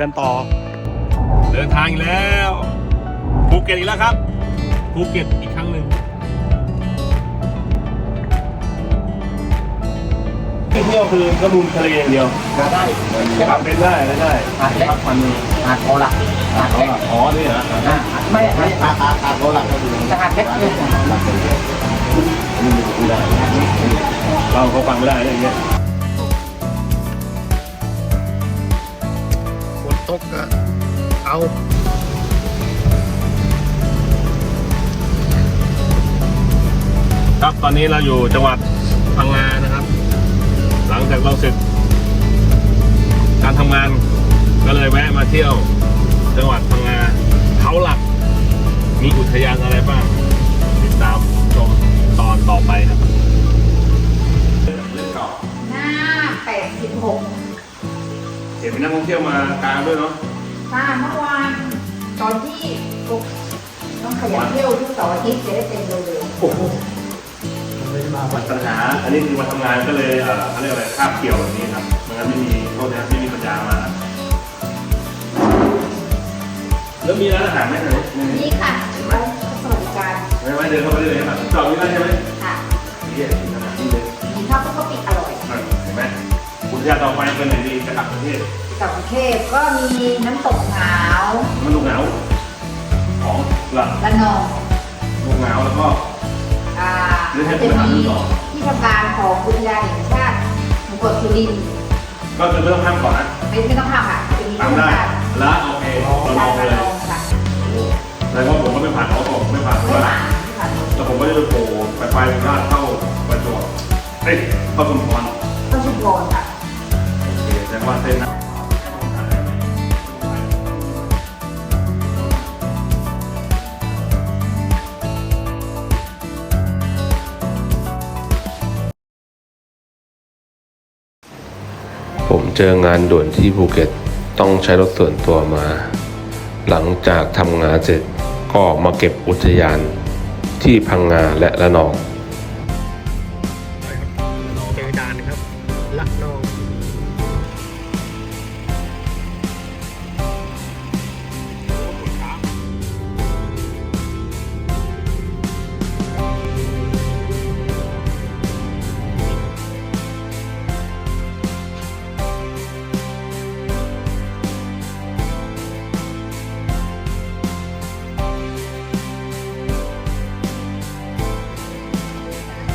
กันต่อ เดินทางอีกแล้วภูเก็ตอีกแล้วครับภูเก็ตอีกครั้งหนึ่งที่เที่ยวคือก็มุมทะเลอย่างเดียวก็ได้ขับเป็นได้ได้ได้หาดเล็กพักมันมีหาดโอละหาดเล็กอ๋อนี่เหรออ่าไม่ไม่หาดหาดหาดโอละก็คือหาดเล็กเนี่ยเราเขาฟังไม่ได้อะไรอย่างเงี้ย กก็เอาครับตอนนี้เราอยู่จังหวัดพังงานะครับ หลังจากเราเสร็จการทำงานก็เลยแวะมาเที่ยว จังหวัดพังงาเขาหลัก มีอุทยานอะไรบ้าง ติดตามชมตอนต่อไปครับหน้าแปดสิบหก เห็นมีนักท่องเที่ยวมากลางด้วยเนาะค่ะเมื่อวานตอนที่ปุ๊บต้องขยันเที่ยวทุกเสาร์อาทิตย์จะได้เต็มเร็วโอ้โหปัญหา อันนี้คือมาทำงานก็เลยเอ่อเขาเรียกอะไรคาบเกี่ยวแบบนี้ครับไม่งั้นไม่มีโทษนะไม่มีปัญญามา แล้วมีร้านอาหารไหมไหนๆนี่ค่ะร้านสวัสดิการไม่ไม่เดินเข้าไปได้เลยครับจอดนี่ได้ใช่ไหมค่ะนี่ขนาดนี้เลย อุทยานต่อไปเป็นไหนดีจะกลับประเทศกับกรุงเทพก็มีน้ำตกหาวมันลูกหนาวของหลักระนองลูกหนาวแล้วก็ อ่าหรือให้จะไปหามีที่ต่อ ที่ทำการของอุทยานแห่งชาติหมู่เกาะสุรินทร์ก็จะไม่ต้องข้ามก่อนนะไม่ไม่ต้องทำค่ะจะมีตามที่ได้ทำการแล้วโอเคเราลกาองรไประเลยนองค่ะแล้วก็ผมก็ไม่ผ่านเขาบอกไม่ผ่านเพไม่ราะหว่าวานไม่หวานแต่ผมก็จะไปโผล่ไปไปราดเข้าประจวบเอ้ยเข้าชุมพร คแสดงว่าเส้นผมเจองานด่วนที่ภูเก็ตต้องใช้รถส่วนตัวมา หลังจากทำงานเสร็จก็มาเก็บอุทยานที่พังงาและระนอง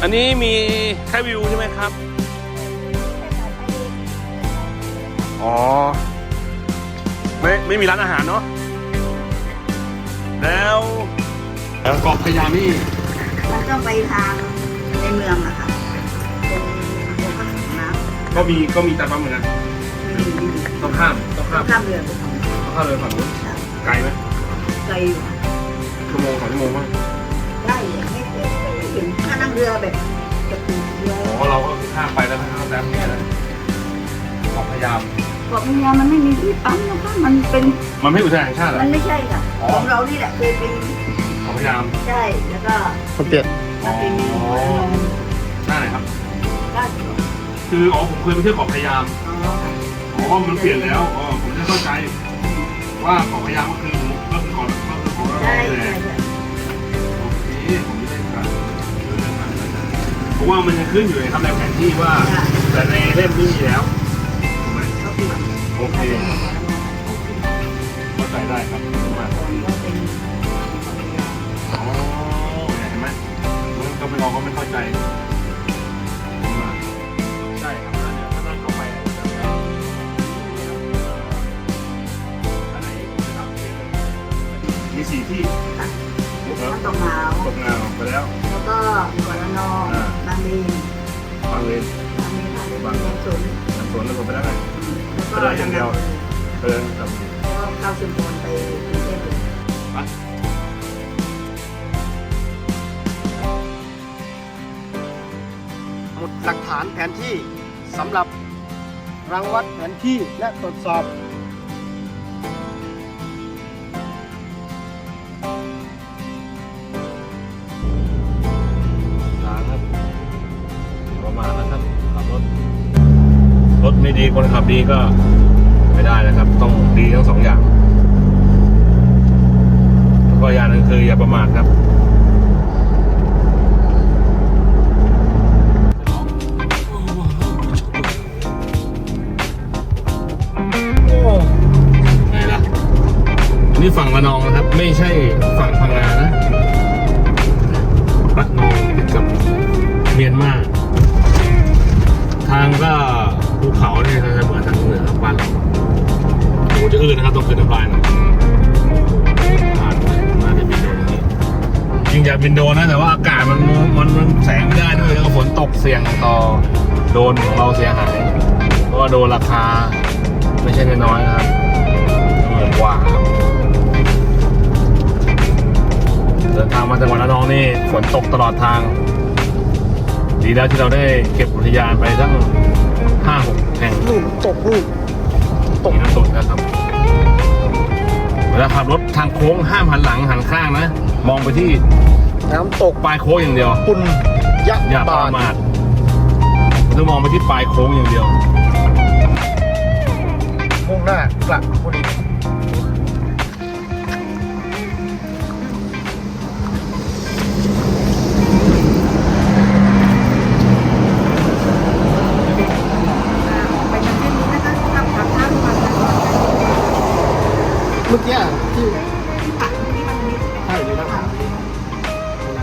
อันนี้มีแค่วิวใช่ไหมครับ อ๋อ ไม่ไม่มีร้านอาหารเนาะ แล้วแล้วเกาะพะยานี่มันต้องไปทางในเมืองอะค่ะตรงตรงข้างน้ก็มีก็มีแต่ปั๊มเหมือนกันำมีมีต้องข้ามต้องต้ข้าอมงข้ามเรือไปฝั่งต้องข้ามเลยฝั่งนู้นไกลไหมไกลอยู่ชั่วโมงสองชั่วโมงมั้ง นั่งเรือแบบจะถึงเรืออ๋อเราก็ข้ามไปแล้วข้ามแป๊บเดียวนะเกาะพะยาม เกาะพะยามันไม่มีที่ปั๊มนะคะมันเป็นมันไม่อุทยานแห่งชาติเหรอมันไม่ใช่ค่ะอ๋อของเรานี่แหละเคยเป็นเกาะพะยามใช่แล้วก็คนเปลี่ยนมันเป็นมีหัวลงหน้าไหนครับล่าสุดคืออ๋อผมเคยไปเที่ยวเกาะพะยามอ๋อค่ะอ๋อมันเปลี่ยนแล้วอ๋อผมจะเข้าใจ ว่าเกาะพะยามก็คือก็คือเกาะก็คือของเราใช่นี่แหใช่ละใช่ เพราะว่ามันยังขึ้นอยู่ในครับในแผนที่ว่า แต่ในเล่มนี่มีแล้วถูกไหมโอเคเข้าใจได้ครับมาเราเป็นอ๋อเห็นไหมมันก็ไม่เราก็ไม่เข้าใจ หมุดหลักฐานแผนที่สำหรับรังวัดแผนที่และตรวจสอบ ทางครับประมาณนะครับขับรถ รถไม่ดีคนขับดีก็ไม่ได้นะครับ ต้องดีทั้งสองอย่าง แล้วอย่างหนึงคืออย่าประมาทครับอ้ไงล่ะนี่ฝั่งระนองนะครับ ไม่ใช่ฝั่งพังงานะระนองติดกับเมียนมาทางก็ภูเขาเนี่ยจะเหมือนทางเหนือบ้านเราโอ้จะอื่นนะครับต้องขึ้นน้ำลายหน่อย ริงอยากบินโดนนะ แต่ว่าอากาศมันมันมันแสงไม่ได้ด้วยแล้วก็ฝนตกเสี่ยงต่อโดนของเราเสียหาย เพราะว่าโดนราคาไม่ใช่น้อยๆนะครับหมื่นกว่าครับเดินทางมาจังหวัดระนองนี่ฝนตกตลอดทาง ดีแล้วที่เราได้เก็บอุทยานไปตั้งห้าหกแห่งนู่นตกนู่นตกน้ำตกนะครับเวลาขับรถทางโค้งห้ามหันหลังหันข้างนะ มองไปที่น้ำตกปลายโค้งอย่างเดียว ปุนยะอย่าปบาระนมาทต้องมองไปที่ปลายโค้งอย่างเดียว มุ่งหน้ากลับบุรีไปทางเส้นนี้นะคะทำทางข้ามมาทางเมื่อกี้ที่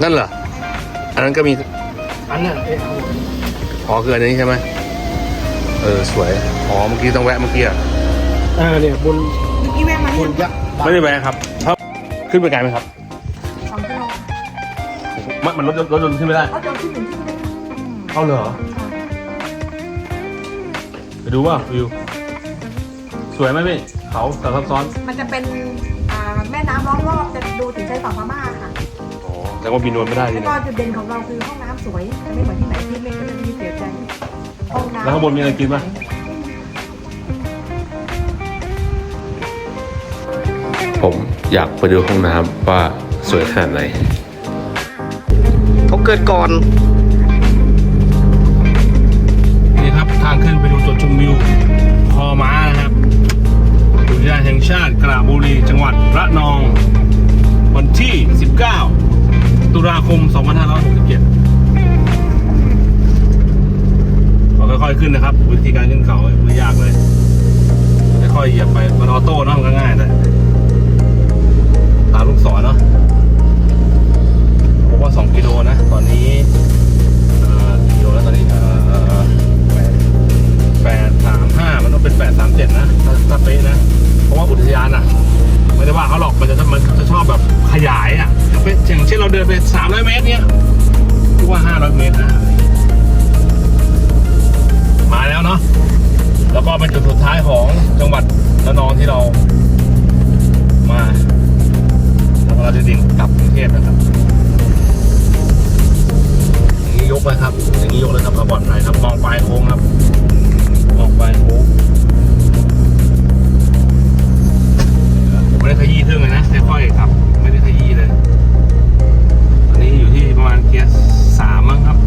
นั่นเหรอ อันนั้นก็มี อันนั้นเอ๊ะอ๋อคืออันนี้ใช่ไหมเออสวย อ๋อเมื่อกี้ต้องแวะเมื่อกี้อะเออเนี่ยบนเมื่อกี้แม่มาบเนี่ยนยะบานไม่ได้แวะครับครับขึ้นไปไกลไหมครับสองกิโลมันมันรถยนต์รถยนต์ขึ้นไม่ได้เขาเดินขึ้นหนึ่งที่ไม่ได้เอาเหรอไปดูว่าวิว สวยไหมพี่เขาแต่ซับซ้อน มันจะเป็นอ่าแม่น้ำล้อมรอบจะดูถึงชายฝั่งพม่าค่ะอ๋อ แต่ว่าบินโดนไม่ได้แล้ที่วไหนก็จุดเด่นของเราคือห้องน้ำสวยจะไม่เหมือนที่ไหนที่เล็กก็จะมีเสียใจห้องน้ำแล้วข้างบนมีอะไรกินปะผมอยากไปดูห้องน้ำว่าสวยขนาดไหน เขาเกิดก่อน นี่ครับทางขึ้นไปดูจุดชมวิวคอม้านะครับอุทยานแห่งชาติกระบุรีจังหวัดระนอง วันที่ 19 ตุลาคม 2567เราค่อยๆขึ้นนะครับ วิธีการขึ้นเขาไม่ยากเลย ค่อยๆเหยียบไป มันออโต้เนะมันก็ง่ายแต่ตามลูกศรเนาะผมว่า 2 กิโลนะ ตอนนี้กิโลแล้วตอนนี้แปดสามห้ามันต้องเป็นแปดสามเจ็ดนะ ถ้าถ้าเป๊ะ ไม่ได้ว่าเขาหรอกมันจะมันจะชอบแบบขยายอะอย่างเป็นอย่างเช่นเราเดินไปสามร้อยเมตรเนี้ยคิดว่าห้าร้อยเมตรนะมาแล้วเนาะแล้วก็เป็นจุดสุดท้ายของจังหวัดระนองที่เรามาแล้วเราจะดิ่งกลับกรุงเทพนะครับอย่างนี้ยกเลยครับอย่างนี้ยกเลยครับมาบอลไหนครับมองปลายโค้งครับ ไม่ได้ขยี้ทึ่งเลยนะค่อยๆครับ ไม่ได้ขยี้เลย ตอนนี้อยู่ที่ประมาณเกียร์สามมั้งครับ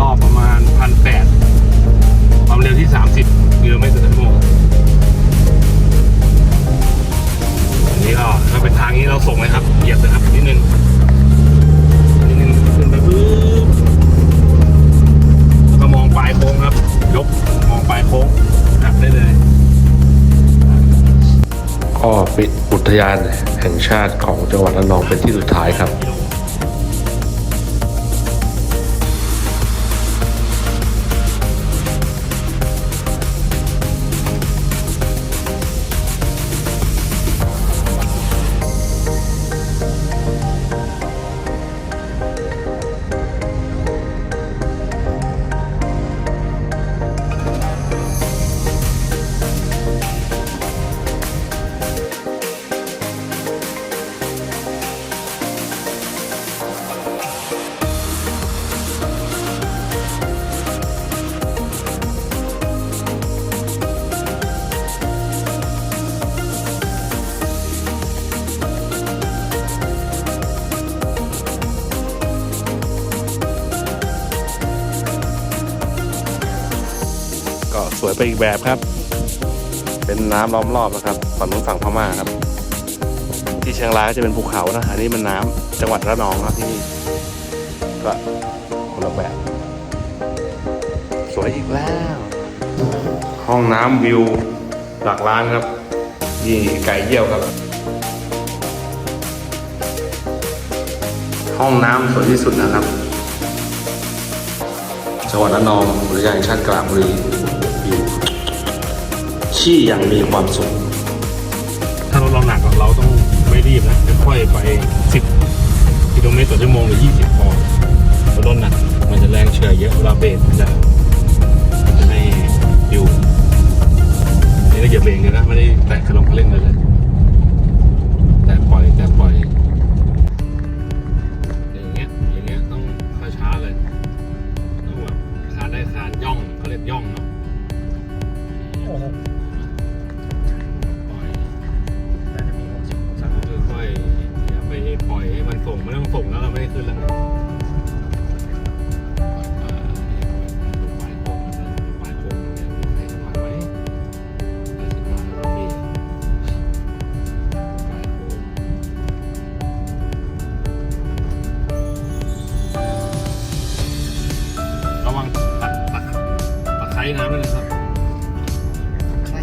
รอบประมาณพันแปดความเร็วที่30กิโลเมตรต่อชั่วโมง ยานแห่งชาติของจังหวัดระนองเป็นที่สุดท้ายครับ ก็สวยไปอีกแบบครับ เป็นน้ำล้อมรอบนะครับฝั่งนู้นฝั่งพม่าครับ ที่เชียงรายก็จะเป็นภูเขานะอันนี้มันน้ำจังหวัดระนองครับที่นี่ก็คนละแบบสวยอีกแล้ว ห้องน้ำวิวหลักล้านครับนี่ไก่เยี่ยวครับ ห้องน้ำสวยที่สุดนะครับจังหวัดระนองอุทยานแห่งชาติกลางบุรีอยู่ ที่ยังมีความสุข ถ้ารถเราหนักเราต้องไม่รีบนะค่อยไป 10 กิโลเมตรต่อชั่วโมงหรือ 20พอเราะรถหนักมันจะแรงเฉื่อยเยอะเวลาเบรกมันจะ ด้วยนะครับใคร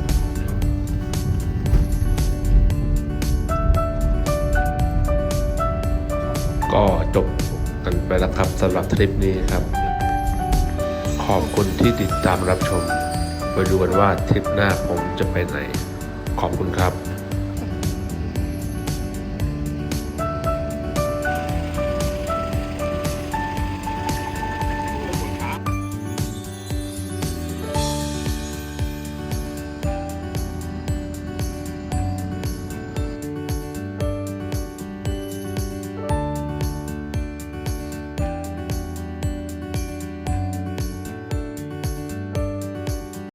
ก็จบกันไปแล้วครับสำหรับทริปนี้ครับ ขอบคุณที่ติดตามรับชม ไปดูกันว่าทริปหน้าผมจะไปไหน ขอบคุณครับ